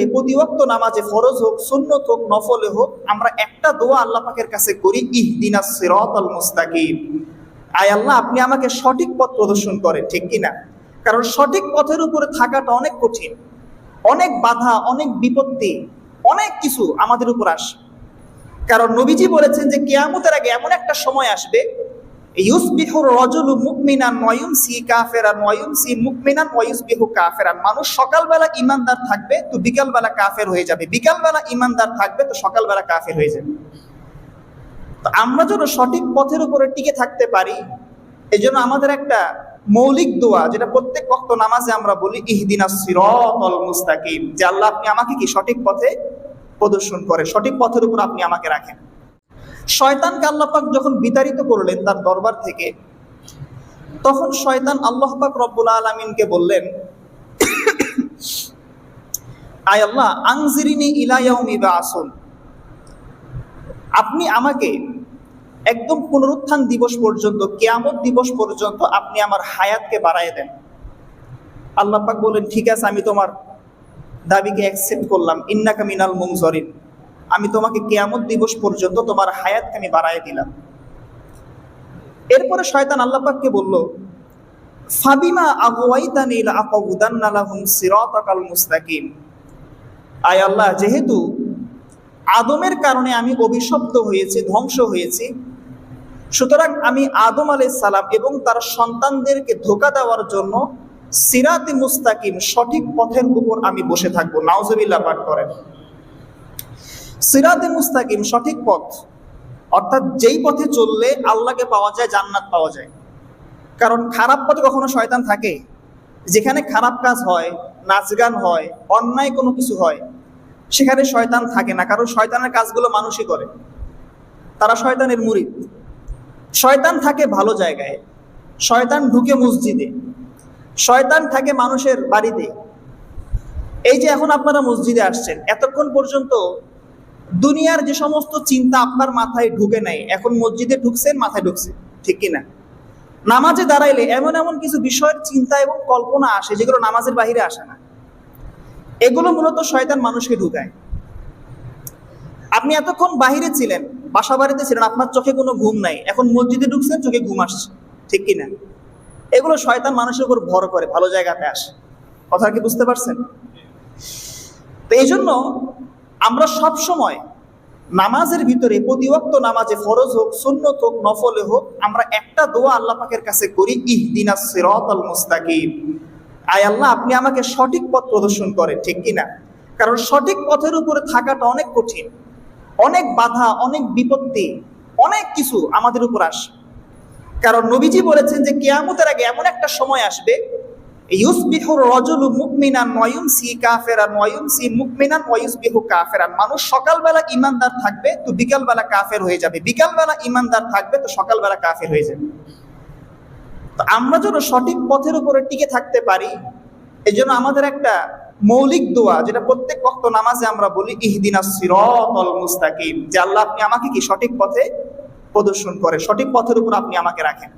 এই প্রতিওয়াক্ত নামাজে ফরজ হোক, সুন্নত হোক, নফলে হোক, আমরা একটা দোয়া আল্লাহ পাকের কাছে করি ইহদিনা সিরাতাল মুস্তাকিম। আয় আল্লাহ, আপনি আমাকে সঠিক পথ প্রদর্শন করেন, ঠিক কিনা কারণ সঠিক পথের উপরে থাকাটা অনেক কঠিন। অনেক বাধা, অনেক বিপত্তি, অনেক কিছু আমাদের উপর আসে। কারণ নবীজি বলেছেন যে, কেয়ামতের আগে এমন একটা সময় আসবে ওয়ায়ুমসি মুকমিনান ওয়ায়ুসবিহু কাফেরান মানুষ সকালবেলা ইমানদার থাকবে তো বিকালবেলা কাফের হয়ে যাবে। বিকালবেলা ইমানদার থাকবে তো সকালবেলা কাফের হয়ে যাবে। তো আমরা যেন সঠিক পথের উপরে টিকে থাকতে পারি এই জন্য আমাদের একটা মৌলিক দোয়া, যেটা প্রত্যেক বক্ত নামাজে আমরা বলি ইহদিনা সিরাতাল মুস্তাকিম যে আল্লাহ আপনি আমাকে কি সঠিক পথে প্রদর্শন করে সঠিক পথের উপর আপনি আমাকে রাখেন। শয়তানকে আল্লাহ পাক যখন বিতাড়িত করলেন তার দরবার থেকে, তখন শয়তান আল্লাহ পাক রব্বুল আলমিনকে বললেন, আয় আল্লাহ আংজিরিনী ইলায়াউমি বা আসুন আপনি আমাকে একদম পুনরুত্থান দিবস পর্যন্ত, কেয়ামত দিবস পর্যন্ত আপনি আমার হায়াতকে বাড়ায় দেন। আল্লাহ পাক বললেন, ঠিক আছে, আমি তোমার দাবিকে অ্যাকসেপ্ট করলাম। ইন্নাকা মিনাল আমি তোমাকে কেয়ামত দিবস পর্যন্ত তোমার হায়াতকে আমি বাড়ায় দিলাম। এরপরে শয়তান আল্লাহ পাককে বলল, ফাবিমা সিরাতাকাল মুস্তাকিম। আয় আল্লাহ, যেহেতু আদমের কারণে আমি অভিশপ্ত হয়েছি, ধ্বংস হয়েছি, সুতরাং আমি আদম আলাইহিস সালাম এবং তার সন্তানদেরকে ধোকা দেওয়ার জন্য সিরাতে মুস্তাকিম সঠিক পথের উপর আমি বসে থাকব। নাউজুবিল্লাহ পাঠ করেন। সিরাতে মুস্তাকিম, সঠিক পথ। অর্থাৎ যেই পথে চললে আল্লাহকে পাওয়া যায়, জান্নাত পাওয়া যায়। কারণ খারাপ পথে কখনো শয়তান থাকে। যেখানে খারাপ কাজ হয় নাচ গান হয়, অন্যায় কোনো কিছু হয়, সেখানে শয়তান থাকে না। কারণ শয়তানের কাজগুলো মানুষই করে। তারা শয়তানের মুরিদ। শয়তান থাকে ভালো জায়গায়। শয়তান ঢুকে মসজিদে। শয়তান থাকে মানুষের বাড়িতে। এই যে এখন আপনারা মসজিদে আসছেন, এতক্ষণ পর্যন্ত দুনিয়ার যে সমস্ত চিন্তা আপনার মাথায় ঢুকে নাই, এখন মসজিদে ঢুকছেন, মাথায় ঢুকছে, ঠিক কিনা? নামাজে দাঁড়াইলে এমন এমন কিছু বিষয়ের চিন্তা এবং কল্পনা আসে যেগুলো নামাজের বাহিরে আসে না। এগুলো মূলত শয়তান মানুষকে ঢুকায়। আপনি এতক্ষণ বাহিরে ছিলেন বাসা বাড়িতে ছিলেন, আপনার চোখে কোনো ঘুম নাই, এখন মসজিদে ঢুকছেন, চোখে ঘুম আসছে, ঠিক কিনা? এগুলো শয়তান মানুষের উপর ভর করে, ভালো জায়গাতে আসে। কথা কি বুঝতে পারছেন? তো এই জন্য আমরা সব সময় নামাজের ভিতরে প্রতিওয়াক্ত নামাজে ফরজ হোক, সুন্নত হোক, নফলে হোক, আমরা একটা দোয়া আল্লাহ পাকের কাছে করি, ইহদিনা সিরাতাল মুস্তাকিম। আয় আল্লাহ, আপনি আমাকে সঠিক পথ প্রদর্শন করেন, ঠিক কিনা? কারণ সঠিক পথের উপরে থাকাটা অনেক কঠিন। অনেক বাধা, অনেক বিপত্তি, অনেক কিছু আমাদের উপর আসে। কারণ নবীজি বলেছেন যে, কেয়ামতের আগে এমন একটা সময় আসবে মানুষ সকালবেলা ইমানদার থাকবে, তো বিকালবেলা কাফের হয়ে যাবে। বিকালবেলা ইমানদার থাকবে, তো সকালবেলা কাফের হয়ে যাবে। তো আমরা যেন সঠিক পথের উপরে টিকে থাকতে পারি এই জন্য আমাদের একটা মৌলিক দোয়া, যেটা প্রত্যেক বক্ত নামাজে আমরা বলি, ইহদিনা সিরাতাল মুস্তাকিম যে আল্লাহ আপনি আমাকে কি সঠিক পথে প্রদর্শন করে সঠিক পথের উপর আপনি আমাকে রাখেন।